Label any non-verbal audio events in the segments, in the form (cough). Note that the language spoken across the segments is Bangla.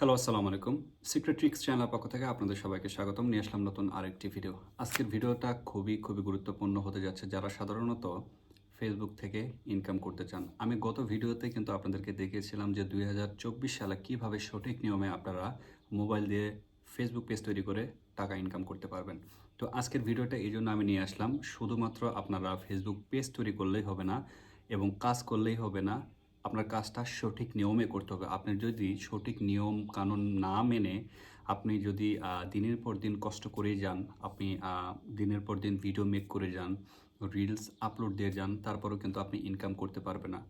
হ্যালো আসসালামু আলাইকুম সিক্রেট ট্রিক্স চ্যানেলের পক্ষ থেকে আপনাদের সবাইকে স্বাগতম। নিয়ে আসলাম নতুন আরেকটি ভিডিও আজকের ভিডিওটা খুবই খুবই গুরুত্বপূর্ণ হতে যাচ্ছে যারা সাধারণত ফেসবুক থেকে ইনকাম করতে চান। আমি গত ভিডিওতে কিন্তু আপনাদেরকে দেখিয়েছিলাম যে দুই হাজার চব্বিশ সালে কীভাবে সঠিক নিয়মে আপনারা মোবাইল দিয়ে ফেসবুক পেজ তৈরি করে টাকা ইনকাম করতে পারবেন। তো আজকের ভিডিওটা এই জন্য আমি নিয়ে আসলাম। শুধুমাত্র আপনারা ফেসবুক পেজ তৈরি করলেই হবে না এবং কাজ করলেই হবে না আপনার কাজটা সঠিক নিয়মে করতে হবে। আপনি যদি সঠিক নিয়ম, কানুন না মেনে আপনি যদি দিনের পর দিন কষ্ট করে যান, আপনি দিনের পর দিন ভিডিও মেক করে যান রিলস আপলোড দিয়ে যান, তারপরেও কিন্তু আপনি ইনকাম করতে পারবেন না।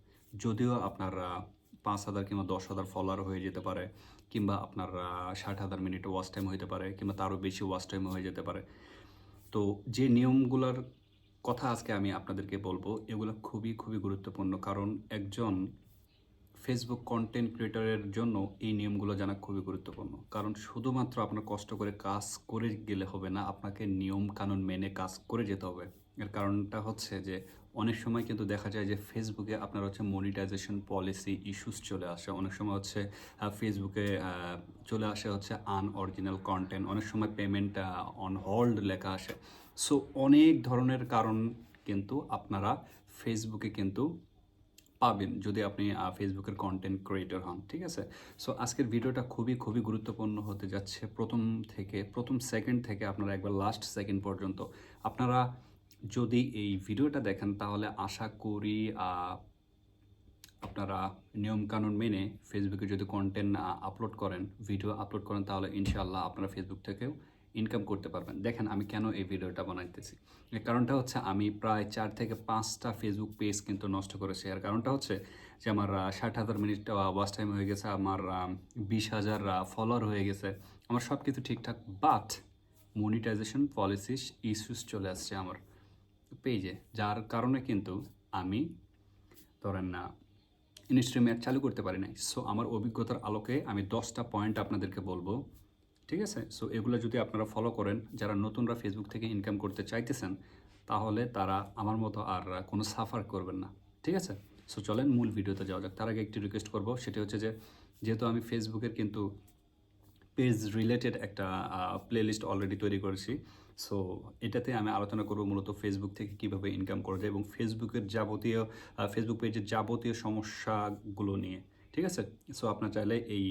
যদিও আপনার পাঁচ হাজার কিংবা দশ হাজার ফলোয়ার হয়ে যেতে পারে, কিংবা আপনার ষাট হাজার মিনিট ওয়াচ টাইম হতে পারে, কিংবা তারও বেশি ওয়াচ টাইম হয়ে যেতে পারে। তো যে নিয়মগুলোর কথা আজকে আমি আপনাদেরকে বলব, এগুলো খুবই খুবই গুরুত্বপূর্ণ। কারণ একজন ফেসবুক কন্টেন্ট ক্রিয়েটরের জন্য এই নিয়মগুলো জানা খুবই গুরুত্বপূর্ণ। কারণ শুধুমাত্র আপনার কষ্ট করে কাজ করে গেলে হবে না, আপনাকে নিয়ম কানুন মেনে কাজ করে যেতে হবে। এর কারণটা হচ্ছে যে, অনেক সময় কিন্তু দেখা যায় যে ফেসবুকে আপনার হচ্ছে মনিটাইজেশন পলিসি ইস্যুস চলে আসে। অনেক সময় হচ্ছে ফেসবুকে চলে আসে হচ্ছে আনঅরিজিনাল কন্টেন্ট অনেক সময় পেমেন্ট অন হোল্ড লেখা আসে। সো অনেক ধরনের কারণ কিন্তু আপনারা ফেসবুকে কিন্তু পাবেন যদি আপনি ফেসবুকের কন্টেন্ট ক্রিয়েটর হন, ঠিক আছে? সো আজকের ভিডিওটা খুবই খুবই গুরুত্বপূর্ণ হতে যাচ্ছে। প্রথম থেকে, প্রথম সেকেন্ড থেকে আপনারা একবার লাস্ট সেকেন্ড পর্যন্ত আপনারা যদি এই ভিডিওটা দেখেন, তাহলে আশা করি আপনারা নিয়মকানুন মেনে ফেসবুকে যদি কন্টেন্ট আপলোড করেন ভিডিও আপলোড করেন, তাহলে ইনশাআল্লাহ আপনারা ফেসবুক থেকেও ইনকাম করতে পারবেন। দেখেন আমি কেন এই ভিডিওটা বানাইতেছি। এর কারণটা হচ্ছে আমি প্রায় চার থেকে পাঁচটা ফেসবুক পেজ কিন্তু নষ্ট করেছি। আর কারণটা হচ্ছে যে আমার ষাট হাজার মিনিট ওয়াচ টাইম হয়ে গেছে, আমার বিশ হাজার ফলোয়ার হয়ে গেছে। আমার সব কিছু ঠিকঠাক বাট মনিটাইজেশন পলিসিস ইস্যুস চলে আসছে আমার পেজে যার কারণে কিন্তু আমি, ধরেন না ইনস্ট্রিম চালু করতে পারি নাই। সো আমার অভিজ্ঞতার আলোকে আমি দশটা পয়েন্ট আপনাদেরকে বলব। ঠিক আছে? সো এগুলো যদি আপনারা ফলো করেন, যারা নতুনরা ফেসবুক থেকে ইনকাম করতে চাইতেছেন, তাহলে তারা আমার মতো আর কোনো সাফার করবেন না, ঠিক আছে? সো চলেন মূল ভিডিওতে যাওয়া যাক। তার আগে একটি রিকোয়েস্ট করব, সেটা হচ্ছে যে, যেহেতু আমি ফেসবুকের কিন্তু পেজ রিলেটেড একটা প্লেলিস্ট অলরেডি তৈরি করেছি সো এটাতে আমি আলোচনা করব মূলত ফেসবুক থেকে কীভাবে ইনকাম করা যায় এবং ফেসবুকের যাবতীয় ফেসবুক পেজের যাবতীয় সমস্যাগুলো নিয়ে, ঠিক আছে? সো আপনার চাইলে এই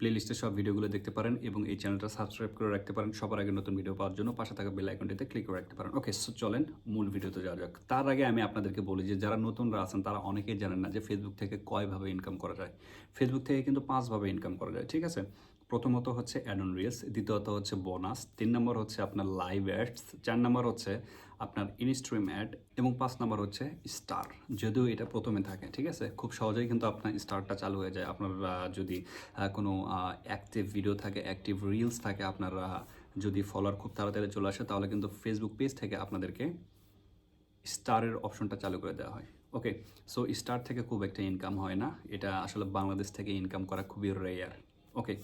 প্লেলিস্টে সব ভিডিওগুলো দেখতে পারেন এবং এই চ্যানেলটা সাবস্ক্রাইব করে রাখতে পারেন। সবার আগে নতুন ভিডিও পাওয়ার জন্য পাশে থাকা বেল আইকনটিতে ক্লিক করে রাখতে পারেন। ওকে সো চলেন মূল ভিডিওতে যাওয়া যাক। তার আগে আমি আপনাদেরকে বলি যে, যারা নতুনরা আছেন, তারা অনেকেই জানেন না যে ফেসবুক থেকে কয়ভাবে ইনকাম করা যায়। ফেসবুক থেকে কিন্তু পাঁচভাবে ইনকাম করা যায়, ঠিক আছে? প্রথমত হচ্ছে অ্যাডন রিলস দ্বিতীয়ত হচ্ছে বোনাস তিন নম্বর হচ্ছে আপনার লাইভ অ্যাডস চার নম্বর হচ্ছে আপনার ইনস্ট্রিম অ্যাড এবং পাঁচ নম্বর হচ্ছে স্টার যদিও এটা প্রথমে থাকে, ঠিক আছে? খুব সহজেই কিন্তু আপনার স্টারটা চালু হয়ে যায়। আপনার যদি কোনো অ্যাক্টিভ ভিডিও থাকে অ্যাক্টিভ রিলস থাকে আপনার যদি ফলোয়ার খুব তাড়াতাড়ি চলে আসে, তাহলে কিন্তু ফেসবুক পেজ থেকে আপনাদেরকে স্টারের অপশনটা চালু করে দেওয়া হয়। ওকে সো স্টার থেকে খুব একটা ইনকাম হয় না। এটা আসলে বাংলাদেশ থেকে ইনকাম করা খুবই রেয়ার ওকে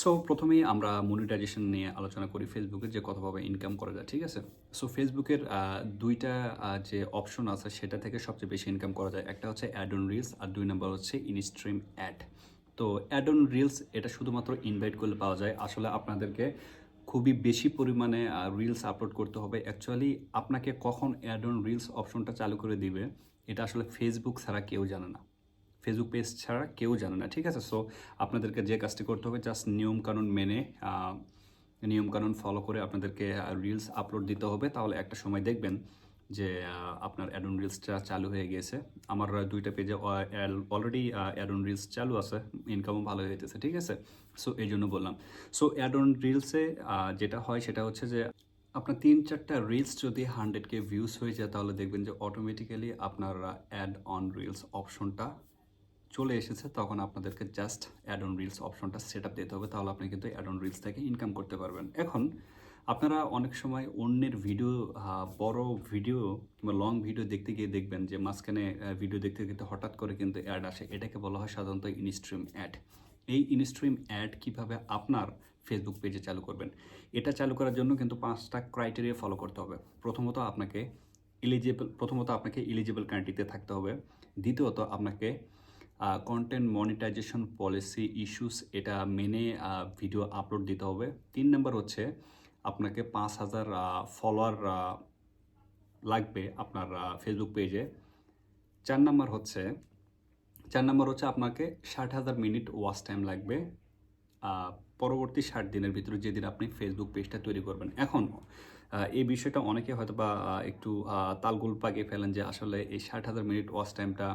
সো প্রথমেই আমরা মনিটাইজেশন নিয়ে আলোচনা করি ফেসবুকের যে কতভাবে ইনকাম করা যায়, ঠিক আছে? সো ফেসবুকের দুইটা যে অপশন আছে সেটা থেকে সবচেয়ে বেশি ইনকাম করা যায়। একটা হচ্ছে অ্যাড অন রিলস আর দুই নম্বর হচ্ছে ইনস্ট্রিম অ্যাড তো অ্যাড অন রিলস এটা শুধুমাত্র ইনভাইট করলে পাওয়া যায়। আসলে আপনাদেরকে খুবই বেশি পরিমাণে রিলস আপলোড করতে হবে। অ্যাকচুয়ালি আপনাকে কখন অ্যাড অন রিলস অপশনটা চালু করে দিবে, এটা আসলে ফেসবুক ছাড়া কেউ জানে না। ফেসবুক পেজ ছাড়া কেউ জানে না, ঠিক আছে? সো আপনাদেরকে যে কাজটি করতে হবে জাস্ট নিয়মকানুন মেনে নিয়মকানুন ফলো করে আপনাদেরকে রিলস আপলোড দিতে হবে। তাহলে একটা সময় দেখবেন যে আপনার অ্যাডন রিলসটা চালু হয়ে গিয়েছে। আমার দুইটা পেজে অলরেডি অ্যাডন রিলস চালু আছে ইনকামও ভালো হইতেছে, ঠিক আছে? সো এই জন্য বললাম। সো অ্যাডন রিলসে যেটা হয় সেটা হচ্ছে যে, আপনার তিন চারটা রিলস যদি হান্ড্রেড কে ভিউস হয়ে যায়, তাহলে দেখবেন যে অটোমেটিক্যালি আপনার অ্যাড অন রিলস অপশনটা চলে এসেছে, তখন আপনাদেরকে জাস্ট অ্যাড অন রিলস অপশনটা সেট আপ দিতে হবে, তাহলে আপনি কিন্তু অ্যাড অন রিলস থেকে ইনকাম করতে পারবেন। এখন, আপনারা অনেক সময় অন্যের ভিডিও বড় ভিডিও কিংবা লং ভিডিও দেখতে গিয়ে দেখবেন যে মাঝখানে ভিডিও দেখতে দেখতে হঠাৎ করে কিন্তু অ্যাড আসে। এটাকে বলা হয় সাধারণত ইনস্ট্রিম অ্যাড এই ইনস্ট্রিম অ্যাড কীভাবে আপনার ফেসবুক পেজে চালু করবেন? এটা চালু করার জন্য কিন্তু পাঁচটা ক্রাইটেরিয়া ফলো করতে হবে। প্রথমত আপনাকে এলিজিবল প্রথমত আপনাকে এলিজিবল কান্ট্রিতে থাকতে হবে। দ্বিতীয়ত, আপনাকে কন্টেন্ট মনিটাইজেশন পলিসি ইস্যুস এটা মেনে ভিডিও আপলোড দিতে হবে। তিন নম্বর হচ্ছে আপনাকে পাঁচ হাজার ফলোয়ার লাগবে আপনার ফেসবুক পেজে চার নম্বর হচ্ছে, চার নম্বর হচ্ছে আপনাকে ষাট হাজার মিনিট ওয়াচ টাইম লাগবে। পরবর্তী ষাট দিনের ভিতরে যেদিন আপনি ফেসবুক পেজটা তৈরি করবেন। এখন এই বিষয়টা অনেকে হয়তো বা একটু তালগোল পাকিয়ে ফেলেন যে আসলে এই ষাট হাজার মিনিট ওয়াচ টাইমটা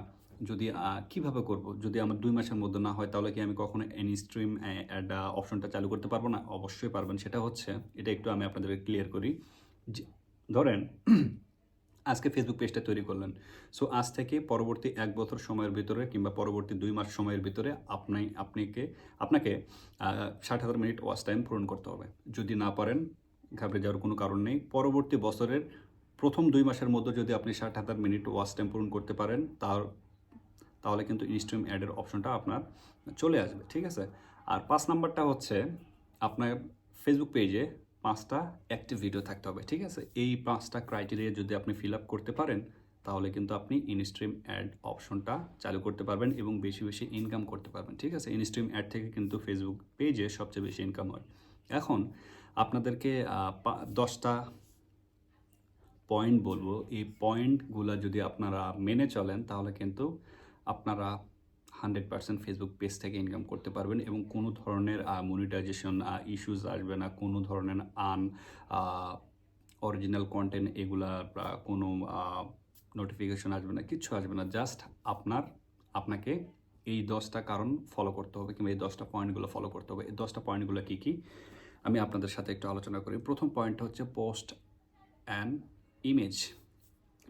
যদি কীভাবে করব? যদি আমার দুই মাসের মধ্যে না হয়, তাহলে কি আমি কখনো এনি স্ট্রিম অ্যাড অপশনটা চালু করতে পারব না? অবশ্যই পারবেন। সেটা হচ্ছে, এটা একটু আমি আপনাদেরকে ক্লিয়ার করি ধরেন, (clears throat) আজকে ফেসবুক পেজটা তৈরি করলেন। সো আজ থেকে পরবর্তী এক বছর সময়ের ভিতরে কিংবা পরবর্তী দুই মাস সময়ের ভিতরে আপনি, আপনাকে আপনাকে ষাট হাজার মিনিট ওয়াচ টাইম পূরণ করতে হবে। যদি না পারেন, ঘাবড়ে যাওয়ার কোনো কারণ নেই। পরবর্তী বছরের প্রথম দুই মাসের মধ্যে যদি আপনি ষাট হাজার মিনিট ওয়াচ টাইম পূরণ করতে পারেন, তার তাহলে কিন্তু ইনস্ট্রিম অ্যাডের অপশনটা আপনার চলে আসবে, ঠিক আছে? আর পাঁচ নাম্বারটা হচ্ছে আপনার ফেসবুক পেজে পাঁচটা অ্যাক্টিভ ভিডিও থাকতে হবে, ঠিক আছে? এই পাঁচটা ক্রাইটেরিয়া যদি আপনি ফিল আপ করতে পারেন, তাহলে কিন্তু আপনি ইনস্ট্রিম অ্যাড অপশনটা চালু করতে পারবেন এবং বেশি বেশি ইনকাম করতে পারবেন, ঠিক আছে? ইনস্ট্রিম অ্যাড থেকে কিন্তু ফেসবুক পেজে সবচেয়ে বেশি ইনকাম হয়। এখন আপনাদেরকে দশটা পয়েন্ট বলব। এই পয়েন্টগুলো যদি আপনারা মেনে চলেন, তাহলে কিন্তু আপনারা হান্ড্রেড পার্সেন্ট ফেসবুক পেজ থেকে ইনকাম করতে পারবেন এবং কোনো ধরনের মনিটাইজেশন ইস্যুস আসবে না। কোনো ধরনের আন অরিজিনাল কন্টেন্ট এগুলা আহ, কোনো নোটিফিকেশন আসবে না কিচ্ছু আসবে না। জাস্ট আপনার আপনাকে এই দশটা কারণ ফলো করতে হবে কিংবা এই দশটা পয়েন্টগুলো ফলো করতে হবে। এই দশটা পয়েন্টগুলো কী কী? আমি আপনাদের সাথে একটু আলোচনা করি। প্রথম পয়েন্ট হচ্ছে পোস্ট অ্যান্ড ইমেজ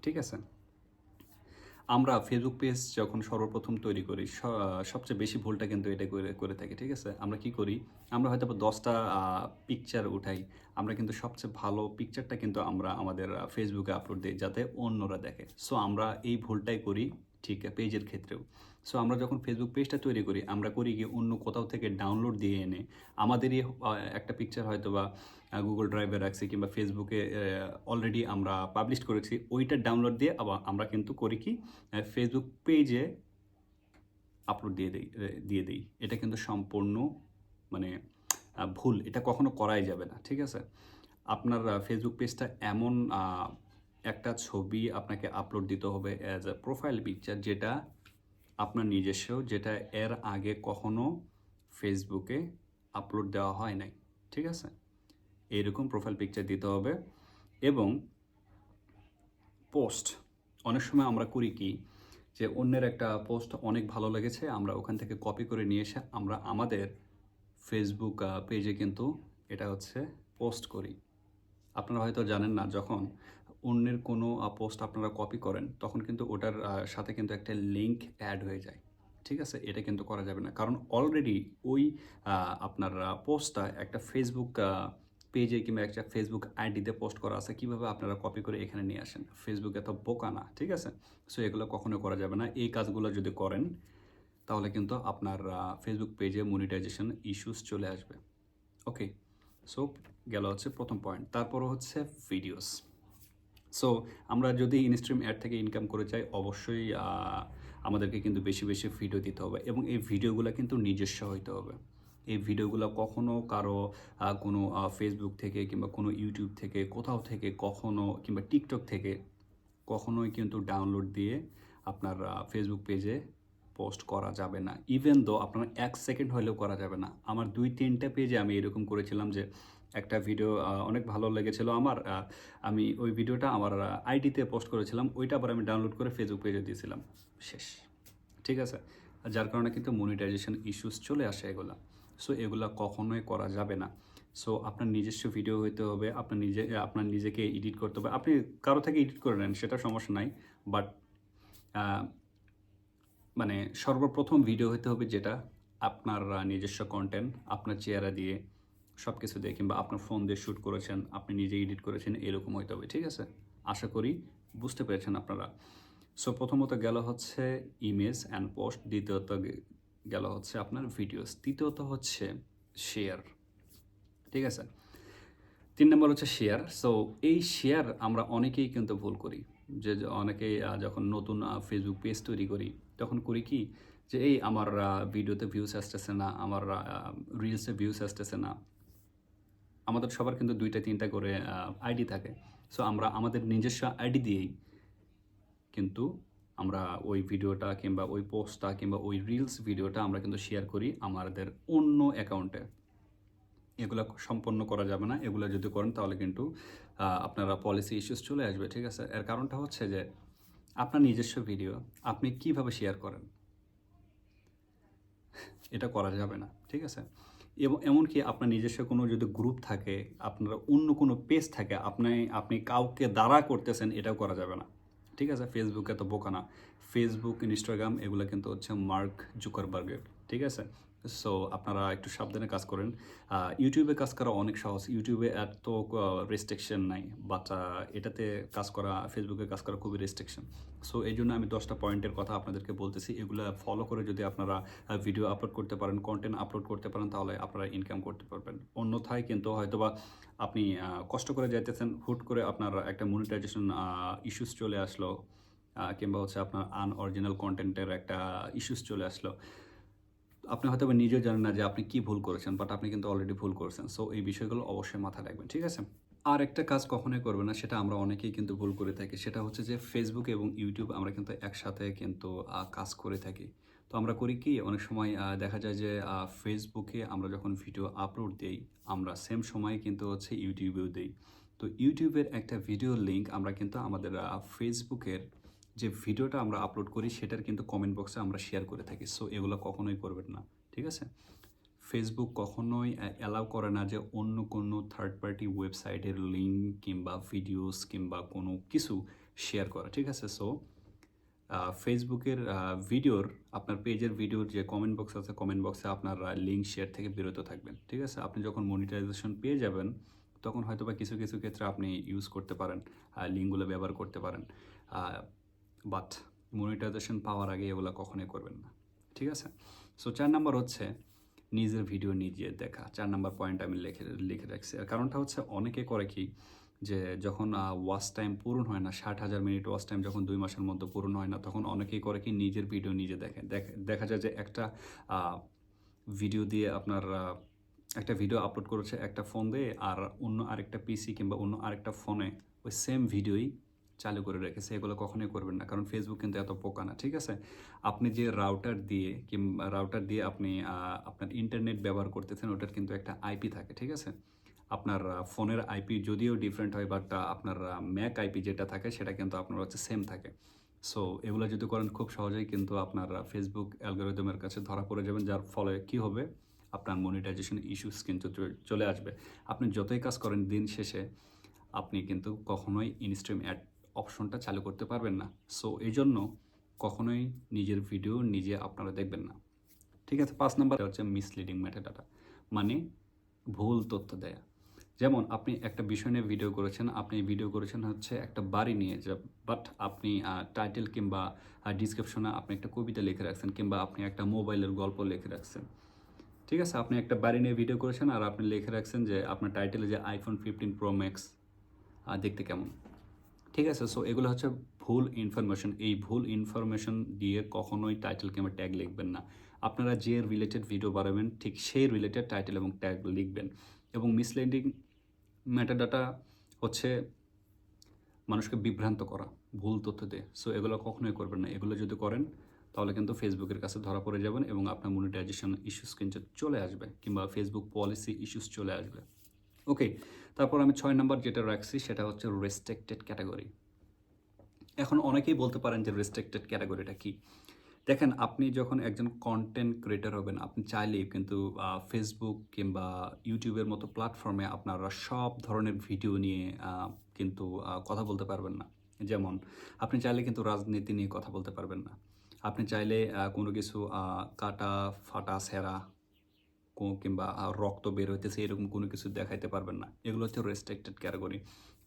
ঠিক আছে? আমরা ফেসবুক পেজ যখন সর্বপ্রথম তৈরি করি সবচেয়ে বেশি ভুলটা কিন্তু এটা করে করে থাকি, ঠিক আছে? আমরা কি করি? আমরা হয়তো দশটা পিকচার উঠাই। আমরা কিন্তু সবচেয়ে ভালো পিকচারটা কিন্তু আমরা আমাদের ফেসবুকে আপলোড দিই যাতে অন্যরা দেখে। সো আমরা এই ভুলটাই করি, ঠিক পেজের ক্ষেত্রেও। সো আমরা যখন ফেসবুক পেজটা তৈরি করি, আমরা করি কি অন্য কোথাও থেকে ডাউনলোড দিয়ে এনে, আমাদেরই একটা পিকচার হয়তো বা গুগল ড্রাইভে রাখছি কিংবা ফেসবুকে অলরেডি আমরা পাবলিশ করেছি। ওইটা ডাউনলোড দিয়ে আবার আমরা কিন্তু করি কি ফেসবুক পেজে আপলোড দিয়ে দিই দিয়ে দিই। এটা কিন্তু সম্পূর্ণ মানে ভুল। এটা কখনো করাই যাবে না, ঠিক আছে? আপনার ফেসবুক পেজটা এমন একটা ছবি আপনাকে আপলোড দিতে হবে অ্যাজ এ প্রোফাইল পিকচার যেটা আপনার নিজস্ব, যেটা এর আগে কখনো ফেসবুকে আপলোড দেওয়া হয় নাই, ঠিক আছে? এইরকম প্রোফাইল পিকচার দিতে হবে। এবং পোস্ট অনেক সময় আমরা করি কি যে অন্যের একটা পোস্ট অনেক ভালো লেগেছে, আমরা ওখান থেকে কপি করে নিয়ে এসে আমরা আমাদের ফেসবুক পেজে কিন্তু এটা হচ্ছে পোস্ট করি। আপনারা হয়তো জানেন না, যখন অন্যের কোনো পোস্ট আপনারা কপি করেন, তখন কিন্তু ওটার সাথে কিন্তু একটা লিঙ্ক অ্যাড হয়ে যায়। ঠিক আছে? এটা কিন্তু করা যাবে না। কারণ অলরেডি ওই আপনার পোস্টটা একটা ফেসবুক পেজে কিংবা একটা ফেসবুক আইডিতে পোস্ট করা আছে, কীভাবে আপনারা কপি করে এখানে নিয়ে আসেন? ফেসবুক এত বোকা না, ঠিক আছে? সো এগুলো কখনো করা যাবে না। এই কাজগুলো যদি করেন, তাহলে কিন্তু আপনার ফেসবুক পেজে মনিটাইজেশন ইস্যুস চলে আসবে। ওকে সো গেল হচ্ছে প্রথম পয়েন্ট তারপর হচ্ছে ভিডিওস সো আমরা যদি ইনস্ট্রিম অ্যাড থেকে ইনকাম করে চাই, অবশ্যই আমাদেরকে কিন্তু বেশি বেশি ভিডিও দিতে হবে এবং এই ভিডিওগুলো কিন্তু নিজস্ব হইতে হবে। এই ভিডিওগুলো কখনো কারও কোনো ফেসবুক থেকে কিংবা কোনো ইউটিউব থেকে, কোথাও থেকে, কখনো কিংবা টিকটক থেকে কখনোই কিন্তু ডাউনলোড দিয়ে আপনার ফেসবুক পেজে পোস্ট করা যাবে না। ইভেন দো আপনার এক সেকেন্ড হলেও করা যাবে না। আমার দুই, তিনটা পেজে আমি এরকম করেছিলাম যে একটা ভিডিও অনেক ভালো লেগেছিল আমার আমি ওই ভিডিওটা আমার আইডিতে পোস্ট করেছিলাম, ওইটা আবার আমি ডাউনলোড করে ফেসবুক পেজে দিয়েছিলাম। শেষ। ঠিক আছে? যার কারণে কিন্তু মনিটাইজেশন ইস্যুস চলে আসে এগুলা। সো এগুলা কখনোই করা যাবে না। সো আপনার নিজস্ব ভিডিও হইতে হবে, আপনার নিজে, আপনার নিজেকে এডিট করতে হবে। আপনি কারও থেকে এডিট করে নেন, সেটা সমস্যা নাই। বাট মানে সর্বপ্রথম ভিডিও হতে হবে যেটা আপনার নিজস্ব কন্টেন্ট আপনার চেহারা দিয়ে সব কিছু দিয়ে কিংবা আপনার ফোন দিয়ে শ্যুট করেছেন, আপনি নিজে এডিট করেছেন, এরকম হইতে হবে, ঠিক আছে? আশা করি বুঝতে পেরেছেন আপনারা। সো প্রথমত গেল হচ্ছে ইমেজ অ্যান্ড পোস্ট দ্বিতীয়ত গেল হচ্ছে আপনার ভিডিওস তৃতীয়ত হচ্ছে শেয়ার ঠিক আছে? তিন নম্বর হচ্ছে শেয়ার সো এই শেয়ার আমরা অনেকেই কিন্তু ভুল করি। যে অনেকেই যখন নতুন ফেসবুক পেজ তৈরি করি, তখন করি কি? যে, এই আমার ভিডিওতে ভিউস আসতেছে না, আমার রিলসে ভিউস আসতেছে না। আমাদের সবার কিন্তু দুইটা, তিনটা করে আইডি থাকে। সো আমরা আমাদের নিজস্ব আইডি দিয়েই কিন্তু আমরা ওই ভিডিওটা কিংবা ওই পোস্টটা কিংবা ওই রিলস ভিডিওটা আমরা কিন্তু শেয়ার করি আমাদের অন্য অ্যাকাউন্টে এগুলো সম্পন্ন করা যাবে না, এগুলো যদি করেন তাহলে কিন্তু আপনারা পলিসি ইস্যুস চলে আসবে, ঠিক আছে? এর কারণটা হচ্ছে যে, আপনার নিজস্ব ভিডিও আপনি কীভাবে শেয়ার করেন? এটা করা যাবে না, ঠিক আছে? এবং এমনকি আপনার নিজস্ব কোনো যদি গ্রুপ থাকে, আপনার অন্য কোনো পেজ থাকে, আপনি আপনি কাউকে দ্বারা করতেছেন, এটাও করা যাবে না। ঠিক আছে? ফেসবুকে তো বোকা না। ফেসবুক ইনস্টাগ্রাম এগুলো কিন্তু হচ্ছে মার্ক জুকারবার্গের, ঠিক আছে? সো আপনারা একটু সাবধানে কাজ করেন। ইউটিউবে কাজ করা অনেক সহজ। ইউটিউবে এত রেস্ট্রিকশন নাই। বাট এটাতে কাজ করা ফেসবুকে কাজ করা খুবই রেস্ট্রিকশন সো এই জন্য আমি দশটা পয়েন্টের কথা আপনাদেরকে বলতেছি। এগুলো ফলো করে যদি আপনারা ভিডিও আপলোড করতে পারেন কন্টেন্ট আপলোড করতে পারেন, তাহলে আপনারা ইনকাম করতে পারবেন। অন্যথায় কিন্তু হয়তোবা আপনি কষ্ট করে যাইতেছেন, হুট করে আপনার একটা মনিটাইজেশন ইস্যুস চলে আসলো কিংবা হচ্ছে আপনার আনঅরিজিনাল কন্টেন্টের একটা ইস্যুস চলে আসলো। আপনি হয়তো নিজেও জানেন না যে আপনি কি ভুল করেছেন বাট আপনি কিন্তু অলরেডি ভুল করেছেন। সো এই বিষয়গুলো অবশ্যই মাথায় রাখবেন, ঠিক আছে? আর একটা কাজ কখনোই করবে না, সেটা আমরা অনেকেই কিন্তু ভুল করে থাকি। সেটা হচ্ছে যে ফেসবুক এবং ইউটিউব আমরা কিন্তু একসাথে কিন্তু কাজ করে থাকি। তো আমরা করি কি, অনেক সময় দেখা যায় যে ফেসবুকে আমরা যখন ভিডিও আপলোড দেই, আমরা সেম সময়ে কিন্তু হচ্ছে ইউটিউবেও দেই। তো ইউটিউবের একটা ভিডিও লিংক আমরা কিন্তু আমাদের ফেসবুকের যে ভিডিওটা আমরা আপলোড করি, সেটার কিন্তু কমেন্ট বক্সে আমরা শেয়ার করে থাকি। সো এগুলো কখনোই করবেন না, ঠিক আছে? ফেসবুক কখনোই অ্যালাউ করে না যে অন্য কোনো থার্ড পার্টি ওয়েবসাইটের লিঙ্ক কিংবা ভিডিওস কিংবা কোনো কিছু শেয়ার করা, ঠিক আছে? সো ফেসবুকের ভিডিওর আপনার পেজের ভিডিওর যে কমেন্ট বক্স আছে কমেন্ট বক্সে আপনার লিঙ্ক শেয়ার থেকে বিরত থাকবেন, ঠিক আছে? আপনি যখন মনিটাইজেশন পেয়ে যাবেন, তখন হয়তো বা কিছু কিছু ক্ষেত্রে আপনি ইউজ করতে পারেন লিঙ্কগুলো ব্যবহার করতে পারেন। বাট মনিটাইজেশন পাওয়ার আগে এগুলো কখনোই করবেন না, ঠিক আছে? সো চার নাম্বার হচ্ছে নিজের ভিডিও নিজে দেখা। চার নাম্বার পয়েন্ট আমি লিখে লিখে রাখছি। আর কারণটা হচ্ছে অনেকে করে কি, যে যখন ওয়াচ টাইম পূরণ হয় না, ষাট হাজার মিনিট ওয়াচ টাইম যখন দুই মাসের মধ্যে পূরণ হয় না, তখন অনেকেই করে কি নিজের ভিডিও নিজে দেখে। দেখা যায় যে একটা ভিডিও দিয়ে আপনার একটা ভিডিও আপলোড করেছে একটা ফোন দিয়ে, আর অন্য আরেকটা পিসি কিংবা অন্য আরেকটা ফোনে ওই সেম ভিডিওই চালু করে রেখেছে, এগুলো কখনোই করবেন না। কারণ ফেসবুক কিন্তু এত পোকা না, ঠিক আছে? আপনি যে রাউটার দিয়ে কিংবা রাউটার দিয়ে আপনি আপনার ইন্টারনেট ব্যবহার করতেছেন, ওটার কিন্তু একটা আইপি থাকে, ঠিক আছে? আপনার ফোনের আইপি যদিও ডিফারেন্ট হয় বাট আপনার ম্যাক আইপি যেটা থাকে, সেটা কিন্তু আপনার হচ্ছে সেম থাকে। সো এগুলো যদি করেন, খুব সহজেই কিন্তু আপনার ফেসবুক অ্যালগোরিদমের কাছে ধরা পড়ে যাবেন, যার ফলে কি হবে? আপনার মনিটাইজেশন ইস্যুস কিন্তু চলে আসবে। আপনি যতই কাজ করেন, দিন শেষে আপনি কিন্তু কখনোই ইনস্ট্রিম অ্যাড অপশনটা চালু করতে পারবেন না। সো এই জন্য কখনোই নিজের ভিডিও নিজে আপনারা দেখবেন না। ঠিক আছে, পাঁচ নাম্বার হচ্ছে মিসলিডিং মেটাডাটা মানে ভুল তথ্য দেয়া। যেমন আপনি একটা বিষয় নিয়ে ভিডিও করেছেন, আপনি ভিডিও করেছেন হচ্ছে একটা বাড়ি নিয়ে, যে বাট আপনি টাইটেল কিংবা ডিসক্রিপশনে আপনি একটা কবিতা লিখে রাখছেন কিংবা আপনি একটা মোবাইলের গল্প লিখে রাখছেন। ঠিক আছে, আপনি একটা বাড়ি নিয়ে ভিডিও করেছেন আর আপনি লিখে রাখছেন যে আপনার টাইটেলে যে আইফোন ফিফটিন প্রো ম্যাক্স দেখতে কেমন? ঠিক আছে সো এগুলো হচ্ছে ভুল ইনফরমেশন এই ভুল ইনফরমেশন দিয়ে কখনোই টাইটেল কিংবা ট্যাগ লিখবেন না। আপনারা যে রিলেটেড ভিডিও বানাবেন, ঠিক সেই রিলেটেড টাইটেল এবং ট্যাগ লিখবেন। এবং মিসলিডিং ম্যাটাডাটা হচ্ছে মানুষকে বিভ্রান্ত করা, ভুল তথ্য দিয়ে। সো এগুলো কখনোই করবেন না। এগুলো যদি করেন, তাহলে কিন্তু ফেসবুকের কাছে ধরা পড়ে যাবেন এবং আপনার মনিটাইজেশন ইস্যুস কিন্তু চলে আসবে কিংবা ফেসবুক পলিসি ইস্যুস চলে আসবে। ওকে তারপর আমি ছয় নাম্বার যেটা রাখছি, সেটা হচ্ছে রেস্ট্রিক্টেড ক্যাটাগরি এখন অনেকেই বলতে পারেন যে রেস্ট্রিক্টেড ক্যাটাগরিটা কি? দেখেন, আপনি যখন একজন কন্টেন্ট ক্রিয়েটার হবেন, আপনি চাইলেই কিন্তু ফেসবুক কিংবা ইউটিউবের মতো প্ল্যাটফর্মে আপনারা সব ধরনের ভিডিও নিয়ে কিন্তু কথা বলতে পারবেন না। যেমন, আপনি চাইলে কিন্তু রাজনীতি নিয়ে কথা বলতে পারবেন না। আপনি চাইলে কোনো কিছু কাটা ফাটা সেরা কিংবা রক্ত বের হইতেছে, এরকম কোনো কিছু দেখাইতে পারবেন না। এগুলো হচ্ছে রেস্ট্রিক্টেড ক্যাটাগরি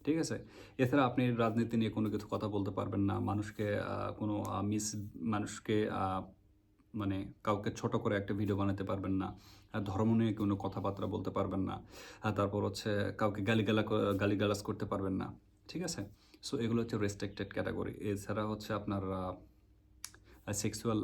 ঠিক আছে? এছাড়া আপনি রাজনীতি নিয়ে কোনো কিছু কথা বলতে পারবেন না, মানুষকে কোনো মিস মানুষকে মানে কাউকে ছোট করে একটা ভিডিও বানাতে পারবেন না ধর্ম নিয়ে কোনো কথাবার্তা বলতে পারবেন না তারপর হচ্ছে কাউকে গালিগালা গালিগালাজ করতে পারবেন না, ঠিক আছে? সো এগুলো হচ্ছে রেস্ট্রিক্টেড ক্যাটাগরি এছাড়া হচ্ছে আপনার সেক্সুয়াল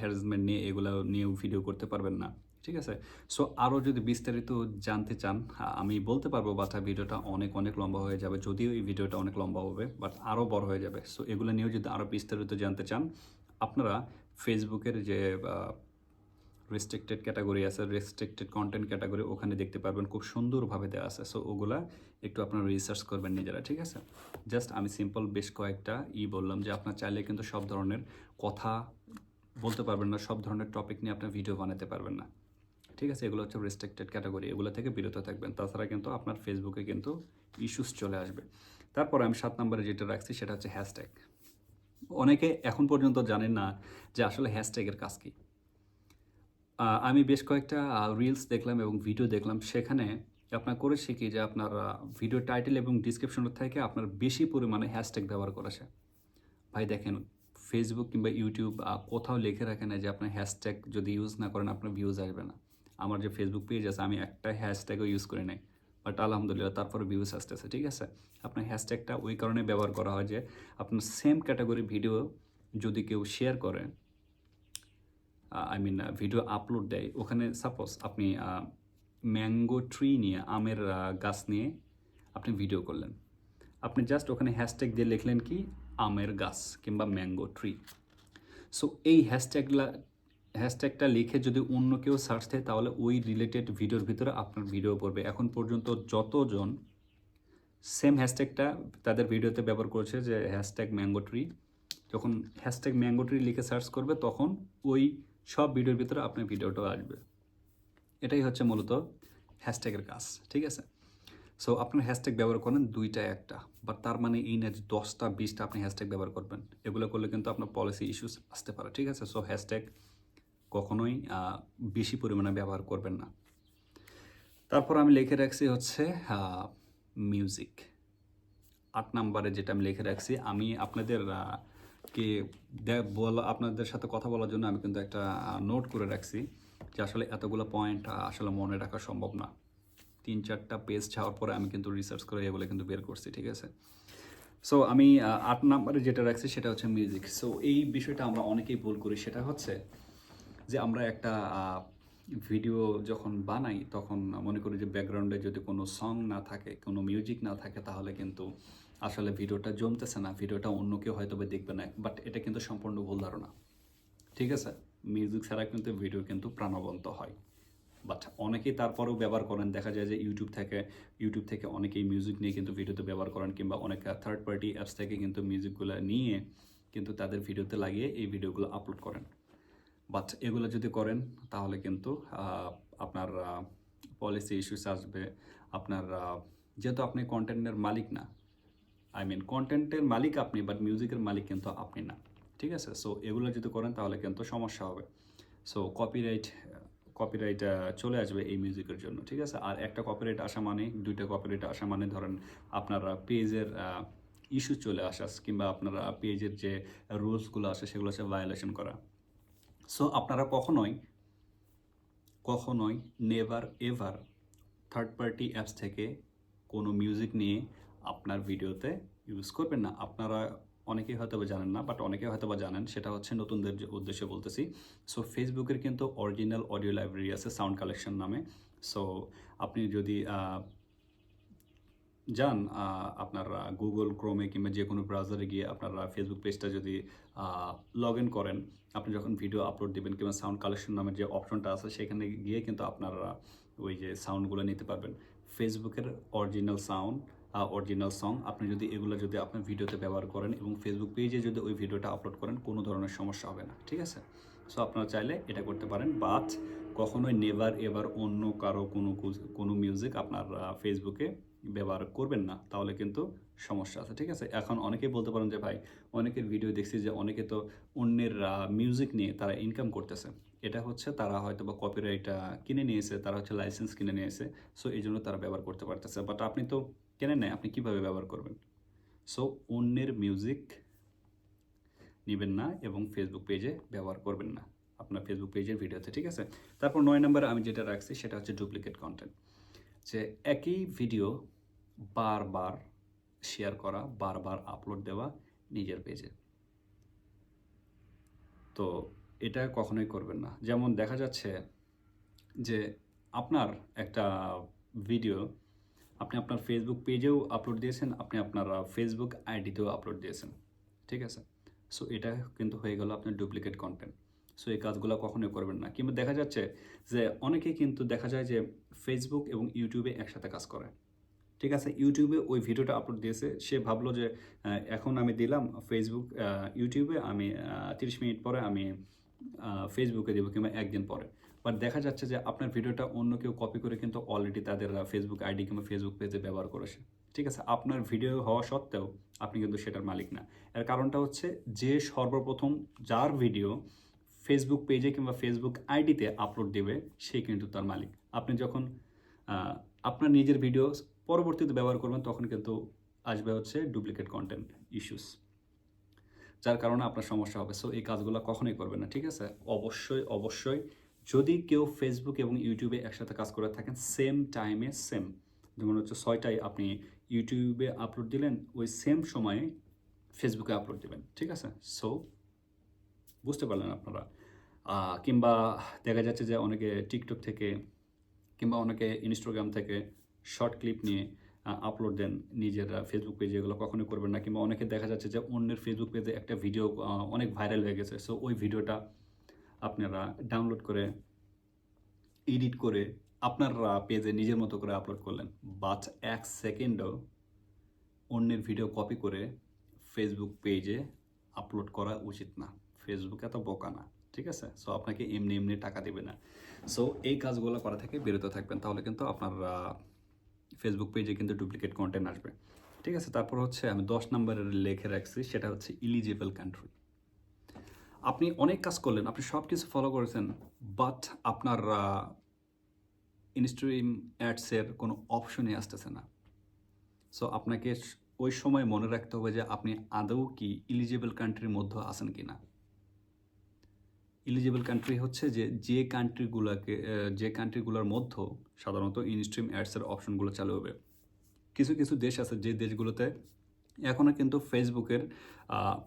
হ্যারাসমেন্ট নিয়ে এগুলো নিয়েও ভিডিও করতে পারবেন না। ঠিক আছে? সো আরও যদি বিস্তারিত জানতে চান, আমি বলতে পারব বাট ভিডিওটা অনেক অনেক লম্বা হয়ে যাবে, যদিও এই ভিডিওটা অনেক লম্বা হবে বাট আরও বড় হয়ে যাবে। সো এগুলো নিয়েও যদি আরও বিস্তারিত জানতে চান, আপনারা ফেসবুকের যে রেস্ট্রিক্টেড ক্যাটাগরি আছে রেস্ট্রিক্টেড কন্টেন্ট ক্যাটাগরি ওখানে দেখতে পারবেন, খুব সুন্দরভাবে দেওয়া আছে। সো ওগুলা একটু আপনারা রিসার্চ করবেন নিজেরা, ঠিক আছে? জাস্ট আমি সিম্পল বেশ কয়েকটা ই বললাম, যে আপনার চাইলে কিন্তু সব ধরনের কথা বলতে পারবেন না, সব ধরনের টপিক নিয়ে আপনার ভিডিও বানাতে পারবেন না। ঠিক আছে? এগুলো হচ্ছে রেস্ট্রিক্টেড ক্যাটাগরি এগুলো থেকে বিরত থাকবেন। তাছাড়া কিন্তু আপনার ফেসবুকে কিন্তু ইস্যুস চলে আসবে। তারপর আমি সাত নম্বরে যেটা রাখছি সেটা হচ্ছে হ্যাশট্যাগ অনেকে এখন পর্যন্ত জানেন না যে আসলে হ্যাশট্যাগের কাজ কী। আমি বেশ কয়েকটা রিলস দেখলাম এবং ভিডিও দেখলাম। সেখানে আপনার করে শিখি যে আপনার ভিডিও টাইটেল এবং ডিসক্রিপশনের থেকে আপনার বেশি পরিমাণে হ্যাশট্যাগ ব্যবহার করেছে ভাই দেখেন ফেসবুক কিংবা ইউটিউব কোথাও লিখে রাখে না যে আপনার হ্যাশট্যাগ যদি ইউজ না করেন, আপনার ভিউজ আসবে না। আমার যে ফেসবুক পেজ আছে, আমি একটা হ্যাশট্যাগও ইউজ করি নাই। বাট আলহামদুলিল্লাহ, তারপরে ভিউজ আসতেছে, ঠিক আছে? আপনার হ্যাশট্যাগটা ওই কারণে ব্যবহার করা হয় যে, আপনার সেম ক্যাটাগরি ভিডিও যদি কেউ শেয়ার করে আই মিন ভিডিও আপলোড দেয়, ওখানে সাপোজ আপনি ম্যাঙ্গো ট্রি নিয়ে, আমের গাছ নিয়ে আপনি ভিডিও করলেন। আপনি জাস্ট ওখানে হ্যাশট্যাগ দিয়ে লিখলেন কি? আমের গাছ কিংবা ম্যাঙ্গো ট্রি সো এই হ্যাশট্যাগলা হ্যাশট্যাগটা লিখে যদি অন্য কেউ সার্চ দেয়, তাহলে ওই রিলেটেড ভিডিওর ভিতরে আপনার ভিডিও পড়বে। এখন পর্যন্ত যতজন সেম হ্যাশট্যাগটা তাদের ভিডিওতে ব্যবহার করেছে যে হ্যাশট্যাগ ম্যাঙ্গো ট্রি যখন হ্যাশট্যাগ ম্যাঙ্গো ট্রি লিখে সার্চ করবে, তখন ওই সব ভিডিওর ভিতরে আপনার ভিডিওটাও আসবে। এটাই হচ্ছে মূলত হ্যাশট্যাগের কাজ, ঠিক আছে? সো আপনার হ্যাশট্যাগ ব্যবহার করেন দুইটা একটা বাট তার মানে এই না যে দশটা, বিশটা আপনি হ্যাশট্যাগ ব্যবহার করবেন। এগুলো করলে কিন্তু আপনার পলিসি ইস্যুস আসতে পারে, ঠিক আছে? সো হ্যাশট্যাগ কখনোই বেশি পরিমাণে ব্যবহার করবেন না। তারপর আমি লিখে রাখছি হচ্ছে মিউজিক আট নাম্বারে যেটা আমি লিখে রাখছি, আমি আপনাদের কে বলা, আপনাদের সাথে কথা বলার জন্য আমি কিন্তু একটা নোট করে রাখছি যে আসলে এতগুলো পয়েন্ট আসলে মনে রাখা সম্ভব না। তিন চারটা পেজ ছাওয়ার পরে আমি কিন্তু রিসার্চ করে এগুলো কিন্তু বের করছি, ঠিক আছে? সো আমি আট নাম্বারে যেটা রাখছি সেটা হচ্ছে মিউজিক সো এই বিষয়টা আমরা অনেকেই ভুল করি। সেটা হচ্ছে যে আমরা একটা ভিডিও যখন বানাই, তখন মনে করি যে ব্যাকগ্রাউন্ডে যদি কোনো সং না থাকে, কোনো মিউজিক না থাকে, তাহলে কিন্তু আসলে ভিডিওটা জমতেছে না, ভিডিওটা অন্য কেউ হয়তো বা দেখবে না বাট এটা কিন্তু সম্পূর্ণ ভুল ধারণা। ঠিক আছে? মিউজিক ছাড়া কিন্তু ভিডিও কিন্তু প্রাণবন্ত হয়। বাট অনেকেই তারপরেও ব্যবহার করেন। দেখা যায় যে ইউটিউব থেকে ইউটিউব থেকে অনেকেই মিউজিক নিয়ে কিন্তু ভিডিওতে ব্যবহার করেন, কিংবা অনেক থার্ড পার্টি অ্যাপস থেকে কিন্তু মিউজিকগুলো নিয়ে কিন্তু তাদের ভিডিওতে লাগিয়ে এই ভিডিওগুলো আপলোড করেন। বাট এগুলো যদি করেন, তাহলে কিন্তু আপনার পলিসি ইস্যুস আসবে। আপনার যেহেতু আপনি কন্টেন্টের মালিক না আই মিন কন্টেন্টের মালিক আপনি বাট মিউজিকের মালিক কিন্তু আপনি না। ঠিক আছে? সো এগুলো যদি করেন, তাহলে কিন্তু সমস্যা হবে। সো কপিরাইট কপিরাইট চলে আসবে এই মিউজিকের জন্য। ঠিক আছে? আর একটা কপিরাইট আসা মানে দুইটা কপিরাইট আসা মানে ধরেন আপনার পেজের ইস্যু চলে আসা কিংবা আপনার পেজের যে রুলসগুলো আসে সেগুলো হচ্ছে ভায়োলেশন করা। সো আপনারা কখনোই কখনোই never ever third party apps থেকে কোনো মিউজিক নিয়ে আপনার ভিডিওতে ইউজ করবেন না। আপনারা অনেকেই হয়তো বা জানেন না বাট অনেকে হয়তো বা জানেন, সেটা হচ্ছে নতুনদের উদ্দেশ্যে বলতেছি। সো ফেসবুকের কিন্তু অরিজিনাল অডিও লাইব্রেরি আছে সাউন্ড কালেকশন নামে। সো আপনি যদি যান আপনার গুগল ক্রোমে কিংবা যে কোনো ব্রাউজারে গিয়ে আপনারা ফেসবুক পেজটা যদি লগ ইন করেন, আপনি যখন ভিডিও আপলোড দিবেন কিংবা সাউন্ড কালেকশন নামের যে অপশনটা আছে, সেখানে গিয়ে কিন্তু আপনারা ওই যে সাউন্ডগুলো নিতে পারবেন। ফেসবুকের অরিজিনাল সাউন্ড অরিজিনাল সং আপনি যদি এগুলো যদি আপনার ভিডিওতে ব্যবহার করেন এবং ফেসবুক পেজে যদি ওই ভিডিওটা আপলোড করেন, কোনো ধরনের সমস্যা হবে না, ঠিক আছে? সো আপনারা চাইলে এটা করতে পারেন বাট কখনোই নেভার এবার অন্য কারও কোনো কোনো মিউজিক আপনার ফেসবুকে ব্যবহার করবেন না, তাহলে কিন্তু সমস্যা আছে, ঠিক আছে? এখন অনেকেই বলতে পারেন যে, ভাই, অনেকের ভিডিও দেখছি যে, অনেকে তো অন্যের মিউজিক নিয়ে তারা ইনকাম করতেছে। এটা হচ্ছে তারা হয়তো বা কপিরাইট কিনে নিয়েছে, তারা হচ্ছে লাইসেন্স কিনে নিয়েছে সো এই জন্য তারা ব্যবহার করতে পারতেছে। বাট আপনি তো কেনেন নাই, আপনি কীভাবে ব্যবহার করবেন? সো অন্যের মিউজিক নেবেন না এবং ফেসবুক পেজে ব্যবহার করবেন না, আপনার ফেসবুক পেজের ভিডিওতে ঠিক আছে? তারপর নয় নম্বরে আমি যেটা রাখছি, সেটা হচ্ছে ডুপ্লিকেট কন্টেন্ট যে একই ভিডিও বারবার শেয়ার করা, বারবার আপলোড দেওয়া নিজের পেজে তো এটা কখনোই করবেন না। যেমন দেখা যাচ্ছে যে আপনার একটা ভিডিও আপনি আপনার ফেসবুক পেজেও আপলোড দিয়েছেন, আপনি আপনার ফেসবুক আইডিতেও আপলোড দিয়েছেন। ঠিক আছে? সো এটা কিন্তু হয়ে গেল আপনার ডুপ্লিকেট কন্টেন্ট সো এই কাজগুলো কখনোই করবেন না। কিংবা দেখা যাচ্ছে যে অনেকেই কিন্তু দেখা যায় যে ফেসবুক এবং ইউটিউবে একসাথে কাজ করে। ঠিক আছে? ইউটিউবে ওই ভিডিওটা আপলোড দিয়েছে। সে ভাবলো যে এখন আমি দিলাম ফেসবুক ইউটিউবে আমি তিরিশ মিনিট পরে আমি ফেসবুকে দেবো কিংবা একদিন পরে। বাট দেখা যাচ্ছে যে আপনার ভিডিওটা অন্য কেউ কপি করে কিন্তু অলরেডি তাদের ফেসবুক আইডি কিংবা ফেসবুক পেজে ব্যবহার করেছে। ঠিক আছে? আপনার ভিডিও হওয়া সত্ত্বেও আপনি কিন্তু সেটার মালিক না। এর কারণটা হচ্ছে যে সর্বপ্রথম যার ভিডিও ফেসবুক পেজে কিংবা ফেসবুক আইডিতে আপলোড দেবে, সে কিন্তু তার মালিক। আপনি যখন আপনার নিজের ভিডিও পরবর্তীতে ব্যবহার করবেন, তখন কিন্তু আসবে হচ্ছে ডুপ্লিকেট কন্টেন্ট ইস্যুস যার কারণে আপনার সমস্যা হবে। সো এই কাজগুলো কখনোই করবেন না, ঠিক আছে? অবশ্যই অবশ্যই, যদি কেউ ফেসবুক এবং ইউটিউবে একসাথে কাজ করে থাকেন সেম টাইমে সেম যেমন হচ্ছে ছয়টায় আপনি ইউটিউবে আপলোড দিলেন, ওই সেম সময়ে ফেসবুকে আপলোড দিবেন, ঠিক আছে? সো বুঝতে পারলেন আপনারা। কিংবা দেখা যাচ্ছে যে অনেকে টিকটক থেকে কিংবা অনেকে ইনস্টাগ্রাম থেকে শর্ট ক্লিপ নিয়ে আপলোড দেন নিজের ফেসবুক পেজে এগুলো কখনোই করবেন না, কিংবা অনেকে দেখা যাচ্ছে যে অন্যের ফেসবুক পেজে একটা ভিডিও অনেক ভাইরাল হয়ে গেছে। সো ওই ভিডিওটা আপনারা ডাউনলোড করে এডিট করে আপনার পেজে নিজের মতো করে আপলোড করলেন। বাট এক সেকেন্ডও অন্যের ভিডিও কপি করে ফেসবুক পেজে আপলোড করা উচিত না। ফেসবুক এত বোকা না, ঠিক আছে? সো আপনাকে এমনি এমনি টাকা দেবে না। সো এই কাজগুলো করা থেকে বিরত থাকবেন, তাহলে কিন্তু আপনার ফেসবুক পেজে কিন্তু ডুপ্লিকেট কন্টেন্ট আসবে। ঠিক আছে? তারপর হচ্ছে আমি দশ নম্বরের লেখে রাখছি, সেটা হচ্ছে ইলিজিবল কান্ট্রি আপনি অনেক কাজ করলেন, আপনি সব কিছু ফলো করেছেন বাট আপনার ইনস্ট্রিম অ্যাডসের কোনো অপশনই আসতেছে না। সো আপনাকে ওই সময় মনে রাখতে হবে যে আপনি আদৌ কি ইলিজিবল কান্ট্রির মধ্যে আছেন কি না ইলিজিবল কান্ট্রি হচ্ছে যে যে কান্ট্রিগুলোকে যে কান্ট্রিগুলোর মধ্যে সাধারণত ইনস্ট্রিম অ্যাডসের অপশনগুলো চালু হবে। কিছু কিছু দেশ আছে যে দেশগুলোতে এখনও কিন্তু ফেসবুকের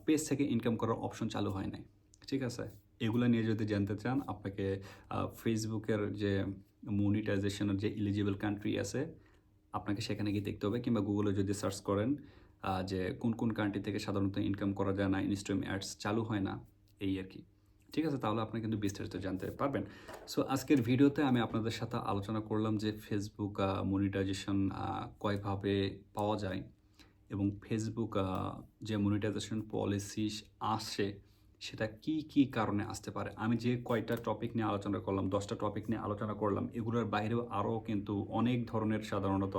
পেজ থেকে ইনকাম করার অপশন চালু হয় নাই। ঠিক আছে? এগুলো নিয়ে যদি জানতে চান, আপনাকে ফেসবুকের যে মনিটাইজেশনের যে ইলিজিবল কান্ট্রি আছে, আপনাকে সেখানে গিয়ে দেখতে হবে কিংবা গুগলে যদি সার্চ করেন যে কোন কোন কান্ট্রি থেকে সাধারণত ইনকাম করা যায় না ইনস্ট্রিম অ্যাডস চালু হয় না, এই আর কি। ঠিক আছে, তাহলে আপনি কিন্তু বিস্তারিত জানতে পারবেন। সো আজকের ভিডিওতে আমি আপনাদের সাথে আলোচনা করলাম যে ফেসবুক মনিটাইজেশন কয়ভাবে পাওয়া যায় এবং ফেসবুক যে মনিটাইজেশন পলিসি আসে, সেটা কি কি কারণে আসতে পারে? আমি যে কয়টা টপিক নিয়ে আলোচনা করলাম, দশটা টপিক নিয়ে আলোচনা করলাম, এগুলোর বাইরেও আরও কিন্তু অনেক ধরনের সাধারণত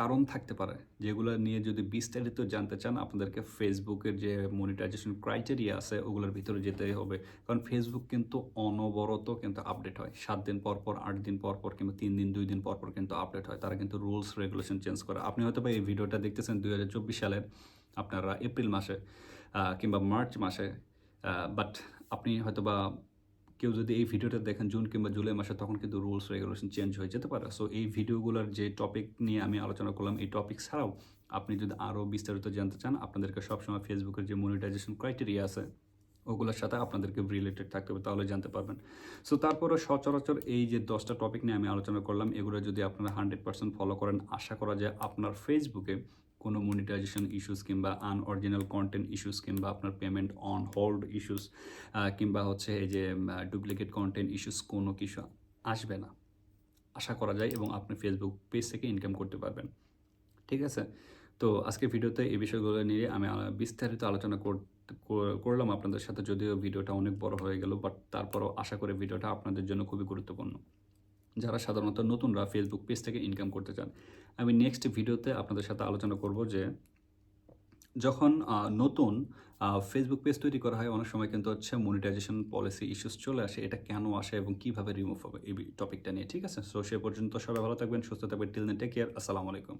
কারণ থাকতে পারে। যেগুলো নিয়ে যদি বিস্তারিত জানতে চান, আপনাদেরকে ফেসবুকের যে মনিটাইজেশন ক্রাইটেরিয়া আছে, ওগুলোর ভিতরে যেতে হবে। কারণ ফেসবুক কিন্তু অনবরত কিন্তু আপডেট হয়। সাত দিন পর পর, আট দিন পর পর কিংবা তিন দিন, দুই দিন পর পর কিন্তু আপডেট হয়। তারা কিন্তু রুলস রেগুলেশন চেঞ্জ করে। আপনি হয়তো এই ভিডিওটা দেখতেছেন দুই হাজার চব্বিশ সালের, আপনারা এপ্রিল মাসে কিংবা মার্চ মাসে বাট আপনি হয়তো বা কেউ যদি এই ভিডিওটা দেখেন জুন কিংবা জুলাই মাসে, তখন কিন্তু রুলস, রেগুলেশন চেঞ্জ হয়ে যেতে পারে। সো এই ভিডিওগুলোর যে টপিক নিয়ে আমি আলোচনা করলাম, এই টপিক ছাড়াও আপনি যদি আরও বিস্তারিত জানতে চান, আপনাদেরকে সবসময় ফেসবুকের যে মনিটাইজেশন ক্রাইটেরিয়া আছে, ওগুলোর সাথে আপনাদেরকে রিলেটেড থাকতে হবে, তাহলে জানতে পারবেন। সো তারপরে সচরাচর এই যে দশটা টপিক নিয়ে আমি আলোচনা করলাম, এগুলো যদি আপনারা হান্ড্রেড পার্সেন্ট ফলো করেন, আশা করা যায় আপনার ফেসবুকে কোনো মনিটাইজেশন ইস্যুস কিংবা আনঅরিজিনাল কন্টেন্ট ইস্যুস কিংবা আপনার পেমেন্ট অন হোল্ড ইস্যুস কিংবা হচ্ছে এই যে ডুপ্লিকেট কন্টেন্ট ইস্যুস কোনো কিছু আসবে না। আশা করা যায় এবং আপনি ফেসবুক পেজ থেকে ইনকাম করতে পারবেন। ঠিক আছে? তো আজকে ভিডিওতে এই বিষয়গুলো নিয়ে আমি বিস্তারিত আলোচনা কর- কর- করলাম আপনাদের সাথে, যদিও ভিডিওটা অনেক বড় হয়ে গেল বাট তারপরও আশা করি ভিডিওটা আপনাদের জন্য খুবই গুরুত্বপূর্ণ। যারা সাধারণত নতুনরা ফেসবুক পেজ থেকে ইনকাম করতে চান। আমি নেক্সট ভিডিওতে আপনাদের সাথে আলোচনা করব যে, যখন নতুন ফেসবুক পেজ তৈরি করা হয়, অনেক সময় কিন্তু হচ্ছে মনিটাইজেশন পলিসি ইস্যুস চলে আসে। এটা কেন আসে এবং কীভাবে রিমুভ হবে? এই টপিকটা নিয়ে, ঠিক আছে? সো সে পর্যন্ত সবাই ভালো থাকবেন, সুস্থ থাকবেন। টিল দেন টেক কেয়ার আসসালামু আলাইকুম।